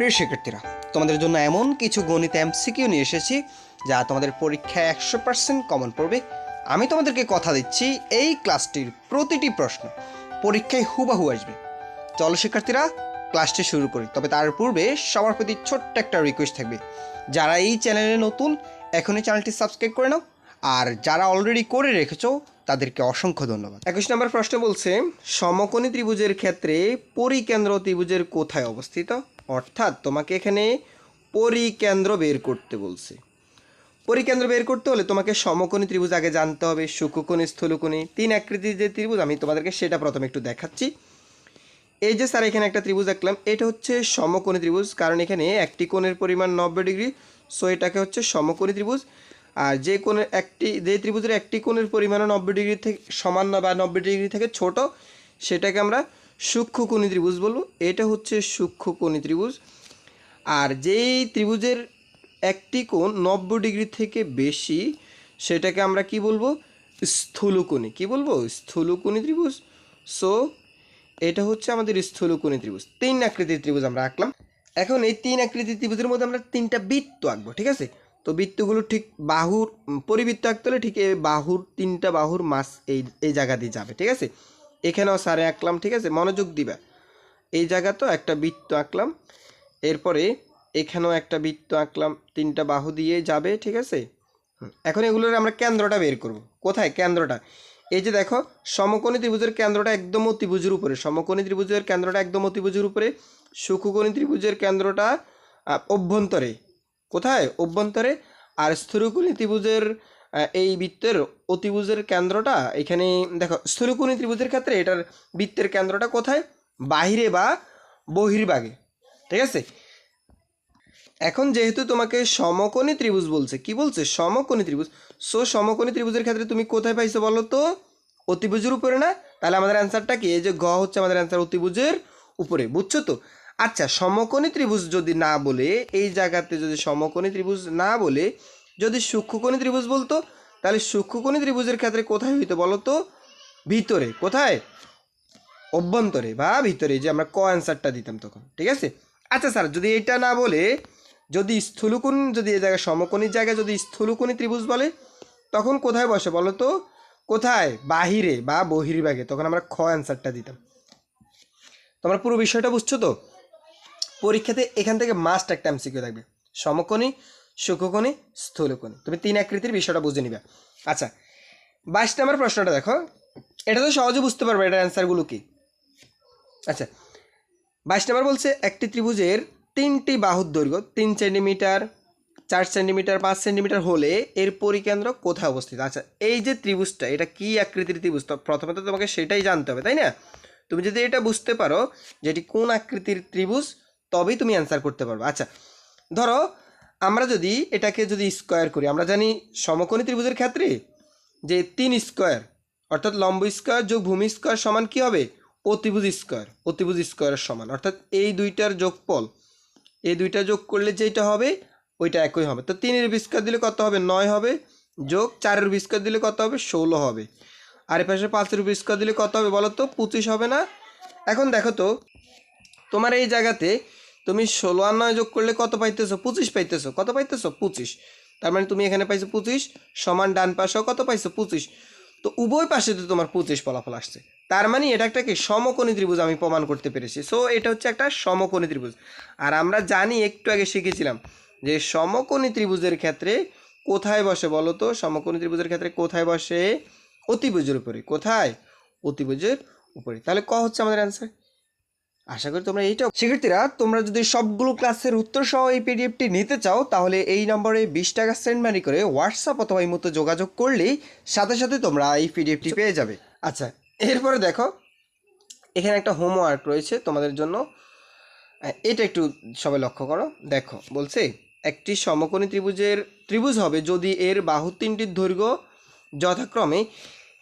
প্রিয় শিক্ষার্থীরা, তোমাদের জন্য এমন কিছু গণিত এমসিকিউ নিয়ে এসেছি যা তোমাদের পরীক্ষায় একশো পার্সেন্ট কমন পড়বে। আমি তোমাদেরকে কথা দিচ্ছি এই ক্লাসটির প্রতিটি প্রশ্ন। পরীক্ষায় হুবাহু আসবে। চলো শিক্ষার্থীরা, ক্লাসটি শুরু করি। তবে তার পূর্বে সবার প্রতি ছোট্ট একটা রিকোয়েস্ট থাকবে। যারা এই চ্যানেলে নতুন, এখনই চ্যানেলটি সাবস্ক্রাইব করে নাও। আর যারা অলরেডি করে রেখেছো, তাদেরকে অসংখ্য ধন্যবাদ। একুশ নম্বর প্রশ্ন বলছে, সমকোণী ত্রিভুজের ক্ষেত্রে পরিকেন্দ্র ত্রিভুজের কোথায় অবস্থিত? অর্থাৎ তোমাকে এখানে পরিকেন্দ্র বের করতে বলছে। পরিকেন্দ্র বের করতে হলে তোমাকে সমকোণী ত্রিভুজ আগে জানতে হবে সুকুকোণী স্থূলকোণী, তিন আকৃতির যে ত্রিভুজ, আমি তোমাদেরকে সেটা প্রথমে একটু দেখাচ্ছি। এই যে স্যার, এখানে একটা ত্রিভুজ আঁকলাম এটা হচ্ছে সমকোণী ত্রিভুজ, কারণ এখানে একটি কোণের পরিমাণ নব্বই ডিগ্রি, সো এটাকে হচ্ছে সমকোণী ত্রিভুজ। আর যে কোণের একটি, যে ত্রিভুজের একটি কোণের পরিমাণও নব্বই ডিগ্রি থেকে সমান বা নব্বই ডিগ্রি থেকে ছোট, সেটাকে আমরা সূক্ষ্মকোণী ত্রিভুজ বলব এটা হচ্ছে সূক্ষ্ম সূক্ষ্মকোণী ত্রিভুজ। আর যেই ত্রিভুজের একটি কোণ নব্বই ডিগ্রি থেকে বেশি, সেটাকে আমরা কি বলব? স্থূলকোণী কি বলব? স্থূলকোণী ত্রিভুজ। সো এটা হচ্ছে আমাদের স্থূলকোণী ত্রিভুজ। তিন আকৃতির ত্রিভুজ আমরা আঁকলাম। এখন এই তিন আকৃতির ত্রিভুজের মধ্যে আমরা তিনটা বৃত্ত আঁকবো, ঠিক আছে? তো বৃত্তগুলো ঠিক বাহুর, পরিবৃত্ত আঁকতে হলে ঠিক এই বাহুর, তিনটা বাহুর মাস এই এই জায়গা দিয়ে যাবে, ঠিক আছে? এখানেও সারে আঁকলাম, ঠিক আছে? মনোযোগ দিবা। এই জায়গা তো একটা বৃত্ত আঁকলাম। এরপরে এখানেও একটা বৃত্ত আঁকলাম, তিনটা বাহু দিয়ে যাবে, ঠিক আছে? এখন এগুলোর আমরা কেন্দ্রটা বের করব। কোথায়? কেন্দ্রটা। এই যে দেখো, সমকোণী ত্রিভুজের কেন্দ্রটা একদম ত্রিভুজের উপরে। সমকোণী ত্রিভুজের কেন্দ্রটা একদম ত্রিভুজের উপরে। সুখকোণী ত্রিভুজের কেন্দ্রটা অভ্যন্তরে। কোথায়? অভ্যন্তরে। আর স্থূলকোণী ত্রিভুজের এই বৃত্তের অতিভুজের কেন্দ্রটা এখানে দেখো, স্থূলকোণী ত্রিভুজের ক্ষেত্রে এটার বৃত্তের কেন্দ্রটা কোথায়? বাহিরে বা বহির্ভাগে। ঠিক আছে? এখন যেহেতু তোমাকে সমকোণী ত্রিভুজ বলছে, কি বলছে? সমকোণী ত্রিভুজ। সো সমকোণী ত্রিভুজের ক্ষেত্রে তুমি কোথায় পাইছো বলো তো? অতিভুজের উপরে না? তাহলে আমাদের অ্যান্সারটা কি? এই যে গ হচ্ছে আমাদের অ্যান্সার অতিভুজের উপরে, বুঝছ তো? আচ্ছা সমকোণী ত্রিভুজ যদি না বলে, এই জায়গাতে যদি সমকোণী ত্রিভুজ না বলে যদি সূক্ষ্মকোণী ত্রিভুজ বলতো, তাহলে সূক্ষ্মকোণী ত্রিভুজের ক্ষেত্রে কোথায় হইতো বলো তো? ভিতরে, কোথায়? অভ্যন্তরে বা ভিতরে, যে আমরা ক অ্যান্সারটা দিতাম তখন, ঠিক আছে? আচ্ছা স্যার যদি এটা না বলে, যদি স্থূলকোণ, যদি এ জায়গায় সমকোণীর জায়গায় যদি স্থূলকোণী ত্রিভুজ বলে, তখন কোথায় বসে বলো তো? কোথায়? বাহিরে বা বহির্ভাগে, তখন আমরা খ অ্যান্সারটা দিতাম। তোমরা পুরো বিষয়টা বুঝছ তো? পরীক্ষাতে এখান থেকে মাস্ট একটা এমসিকিউ থাকবে। সমকোণী সুখকোণী, স্থূলকোণী। তুমি তিন আকৃতির বিষয়টা বুঝে নিবে। আচ্ছা বাইশ নম্বর প্রশ্নটা দেখো। এটা তো সহজে বুঝতে পারবে, এটার অ্যান্সারগুলো কি? আচ্ছা বাইশ নম্বর বলছে, একটি ত্রিভুজের তিনটি বাহুর দৈর্ঘ্য, তিন সেন্টিমিটার, চার সেন্টিমিটার, পাঁচ সেন্টিমিটার হলে এর পরিকেন্দ্র কোথায় অবস্থিত? আচ্ছা এই যে ত্রিভুজটা, এটা কি আকৃতির ত্রিভুজ? প্রথমে তো তোমাকে সেটাই জানতে হবে, তাই না? তুমি যদি এটা বুঝতে পারো যে এটি কোন আকৃতির ত্রিভুজ, তবেই তুমি অ্যান্সার করতে পারবে। আচ্ছা ধরো আমরা যদি এটাকে যদি স্কোয়ার করি, আমরা জানি সমকোণী ত্রিভুজের ক্ষেত্রে যে তিন স্কোয়ার অর্থাৎ লম্ব স্কোয়ার যোগ ভূমি স্কোয়ার সমান কি হবে? অতিভুজ স্কোয়ার অতিভুজ স্কোয়ারের সমান। অর্থাৎ এই দুইটার যোগফল, এই দুইটা যোগ করলে যেটা হবে, ওইটা একই হবে। তো তিনের বিস্কার দিলে কত হবে? নয় হবে। যোগ চারের বিস্কার দিলে কত হবে? ষোলো হবে। আর পাশে পাঁচের বিস্কার দিলে কত হবে বলো তো? পঁচিশ হবে না। এখন দেখো তো, তোমার এই জায়গাতে তুমি ষোলো আর নয় যোগ করলে কত পাইতেছো? পঁচিশ পাইতেছো। কত পাইতেছো? পঁচিশ। তার মানে তুমি এখানে পাইছো পঁচিশ, সমান ডান পাশেও কত পাইছো? পঁচিশ। তো উভয় পাশে তো তোমার পঁচিশ ফলাফল আসছে। তার মানে এটা একটা কি? সমকোণী ত্রিভুজ আমি প্রমাণ করতে পেরেছি। সো এটা হচ্ছে একটা সমকোণী ত্রিভুজ। আর আমরা জানি, একটু আগে শিখেছিলাম যে সমকোণী ত্রিভুজের ক্ষেত্রে কোথায় বসে বলো তো? সমকোণী ত্রিভুজের ক্ষেত্রে কোথায় বসে? অতিভুজের উপরে। কোথায়? অতিভুজের উপরে। তাহলে ক হচ্ছে আমাদের অ্যান্সার আশা করি তোমরা এইটাও শিক্ষার্থীরা তোমরা যদি সবগুলো ক্লাসের উত্তর সহ এই পিডিএফটি নিতে চাও তাহলে এই নম্বরে বিশ টাকা সেন্ড মানি করে হোয়াটসঅ্যাপ অথবা এই মতো যোগাযোগ করলেই সাথে সাথে তোমরা এই পিডিএফটি পেয়ে যাবে। আচ্ছা এরপরে দেখো এখানে একটা হোমওয়ার্ক রয়েছে তোমাদের জন্য। এটা একটু সবাই লক্ষ্য করো। দেখো বলছে একটি সমকোণী ত্রিভুজের ত্রিভুজ হবে যদি এর বাহু তিনটির দৈর্ঘ্য যথাক্রমে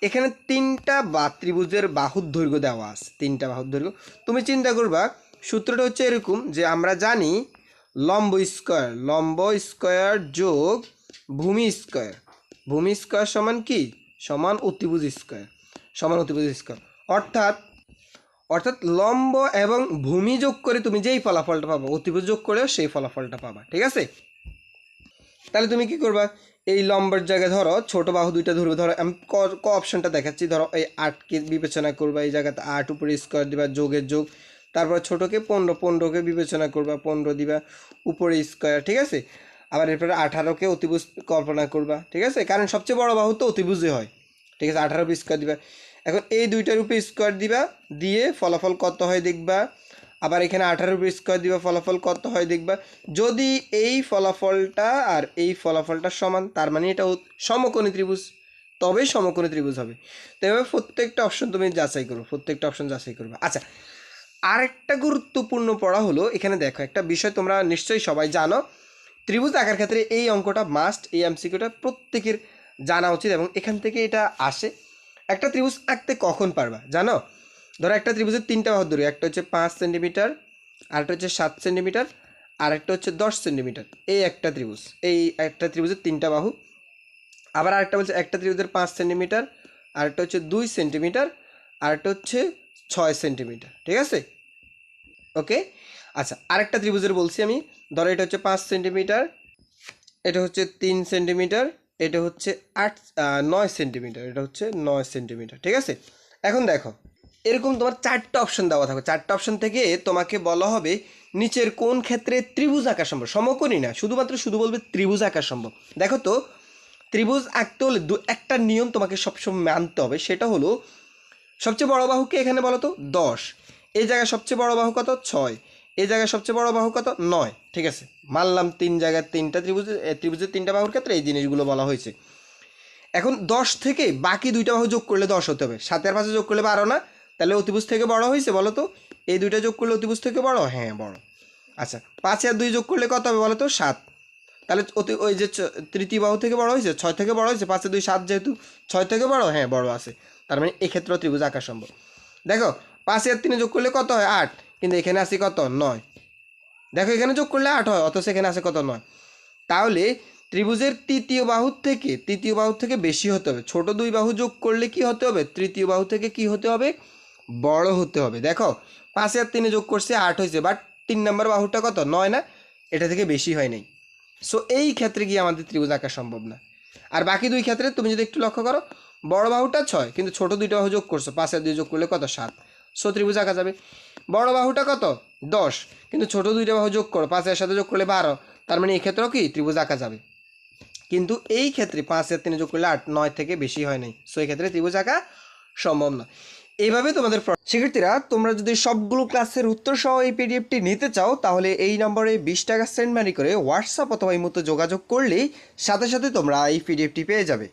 এখানে তিনটা বা ত্রিভুজের বাহুর দৈর্ঘ্য দেওয়া আছে, তিনটা বাহুর দৈর্ঘ্য। তুমি চিন্তা করবা, সূত্রটা হচ্ছে এরকম যে আমরা জানি লম্ব স্কোয়ার লম্ব স্কোয়ার যোগ ভূমি স্কোয়ার। ভূমি স্কোয়ার সমান কি? সমান অতিভুজ স্কোয়ার, সমান অতিভুজ স্কোয়ার। অর্থাৎ অর্থাৎ লম্ব এবং ভূমি যোগ করে তুমি যেই ফলাফলটা পাবা, অতিভুজ যোগ করেও সেই ফলাফলটা পাবা, ঠিক আছে? তাহলে তুমি কি করবা? এই লম্বার জায়গায় ধরো, ছোট বাহু দুইটা ধরবে, ধরো, আমি ক অপশনটা দেখাচ্ছি। ধরো, এই আটকে বিবেচনা করবা, এই জায়গাতে আট উপরে স্কোয়ার দিবা, যোগের যোগ। তারপর ছোটোকে পনেরো, পনেরোকে বিবেচনা করবা, পনেরো দিবা উপরে স্কোয়ার ঠিক আছে? আবার এরপরে আঠারোকে অতিভুজ কল্পনা করবা, ঠিক আছে? কারণ সবচেয়ে বড় বাহু তো অতিভুজে হয়, ঠিক আছে? আঠারো স্কোয়ার দিবা। এখন এই দুইটার উপরে স্কোয়ার দিবা, দিয়ে ফলাফল কত হয় দেখবা আবার এখানে আঠারো উপরে স্কোয়ার দিবা, ফলাফল কত হয় দেখবা। যদি এই ফলাফলটা আর এই ফলাফলটা সমান, তার মানে এটা সমকোণী ত্রিভুজ, তবেই সমকোণী ত্রিভুজ হবে। তো এভাবে প্রত্যেকটা অপশন তুমি যাচাই করো, প্রত্যেকটা অপশন যাচাই করবে। আচ্ছা আরেকটা গুরুত্বপূর্ণ পড়া হলো, এখানে দেখো একটা বিষয় তোমরা নিশ্চয়ই সবাই জানো। ত্রিভুজ আঁকার ক্ষেত্রে এই অঙ্কটা মাস্ট এই এমসিকিউটা প্রত্যেকের জানা উচিত এবং এখান থেকে এটা আসে। একটা ত্রিভুজ আঁকতে কখন পারবা, জানো? ধরো একটা ত্রিভুজের তিনটা বাহু ধরি একটা হচ্ছে পাঁচ সেন্টিমিটার, আরেকটা হচ্ছে সাত সেন্টিমিটার আর একটা হচ্ছে দশ সেন্টিমিটার। এই একটা ত্রিভুজ, এই একটা ত্রিভুজের তিনটা বাহু। আবার আরেকটা বলছে একটা ত্রিভুজের পাঁচ সেন্টিমিটার, আরেকটা হচ্ছে দুই সেন্টিমিটার, আরেকটা হচ্ছে ছয় সেন্টিমিটার, ঠিক আছে? ওকে? আচ্ছা আরেকটা ত্রিভুজের বলছি আমি, ধরো এটা হচ্ছে পাঁচ সেন্টিমিটার, এটা হচ্ছে তিন সেন্টিমিটার, এটা হচ্ছে আট নয় সেন্টিমিটার, এটা হচ্ছে নয় সেন্টিমিটার, ঠিক আছে? এখন দেখো এরকম তোমার চারটা অপশন দেওয়া থাকবে। চারটা অপশন থেকে তোমাকে বলা হবে নিচের কোন ক্ষেত্রে ত্রিভুজ আঁকা সম্ভব। সমকোণই না শুধুমাত্র শুধু বলবে ত্রিভুজ আঁকা সম্ভব। দেখো তো ত্রিভুজ আঁকতে হলে দু একটা নিয়ম তোমাকে সবসময় মানতে হবে সেটা হলো সবচেয়ে বড় বাহুকে এখানে বলো তো দশ। এই জায়গায় সবচেয়ে বড় বাহু কত? ছয়। এই জায়গায় সবচেয়ে বড় বাহু কত? নয়। ঠিক আছে? মানলাম তিন জায়গায় তিনটা ত্রিভুজের এ, ত্রিভুজের তিনটা বাহুর ক্ষেত্রে এই জিনিসগুলো বলা হয়েছে। এখন দশ থেকে বাকি দুইটা বাহু যোগ করলে দশ হতে হবে। সাতের পাশে যোগ করলে বারো না। তাহলে অতিভুজ থেকে বড় হয়েছে বলো তো? এই দুইটা যোগ করলে অতিভুজ থেকে বড়? হ্যাঁ বড়। আচ্ছা পাঁচ আর দুই যোগ করলে কত হবে বলো তো? সাত। তাহলে অতি ওই যে তৃতীয় বাহু থেকে বড় হয়েছে? ছয় থেকে বড় হয়েছে? পাঁচে দুই, সাত যেহেতু ছয় থেকে বড়? হ্যাঁ বড় আছে। তার মানে এক্ষেত্রে ত্রিভুজ আঁকা সম্ভব। দেখো, পাঁচে আর তিনে যোগ করলে কত হয়? আট। কিন্তু এখানে আসি কত? নয়। দেখো, এখানে যোগ করলে আট হয়, অথচ এখানে আসে কত? নয়। তাহলে ত্রিভুজের তৃতীয় বাহুর থেকে তৃতীয় বাহু থেকে বেশি হতে হবে। ছোট দুই বাহু যোগ করলে কি হতে হবে? তৃতীয় বাহু থেকে কি হতে হবে? বড় হতে হবে। দেখো, পাঁচে আর তিনে যোগ করছে আট হয়েছে বাট তিন নম্বর বাহুটা কত? নয় না? এটা থেকে বেশি হয় নাই। সো এই ক্ষেত্রে গিয়ে আমাদের ত্রিভুজ আঁকা সম্ভব না। আর বাকি দুই ক্ষেত্রে তুমি যদি একটু লক্ষ্য করো, বড় বাহুটা ছয়, কিন্তু ছোট দুইটা বাহু যোগ করছ, পাঁচ দুই যোগ করলে কত? সাত। সো ত্রিভুজ আঁকা যাবে। বড় বাহুটা কত? দশ। কিন্তু ছোট দুইটা বাহু যোগ করো পাঁচের সাথে যোগ করলে বারো। তার মানে এই কি? ত্রিভুজ আঁকা যাবে। কিন্তু এই ক্ষেত্রে পাঁচের তিনে যোগ করলে আট, নয় থেকে বেশি হয় নাই। সো এই ক্ষেত্রে ত্রিভুজ আঁকা সম্ভব না। এইভাবে তোমাদের শিক্ষার্থীরা, তোমরা যদি সবগুলো ক্লাসের উত্তর সহ এই পিডিএফটি নিতে চাও, তাহলে এই নম্বরে বিশ টাকা সেন্ড মানি করে হোয়াটসঅ্যাপ অথবা এই মতো যোগাযোগ করলেই সাথে সাথে তোমরা এই পিডিএফটি পেয়ে যাবে।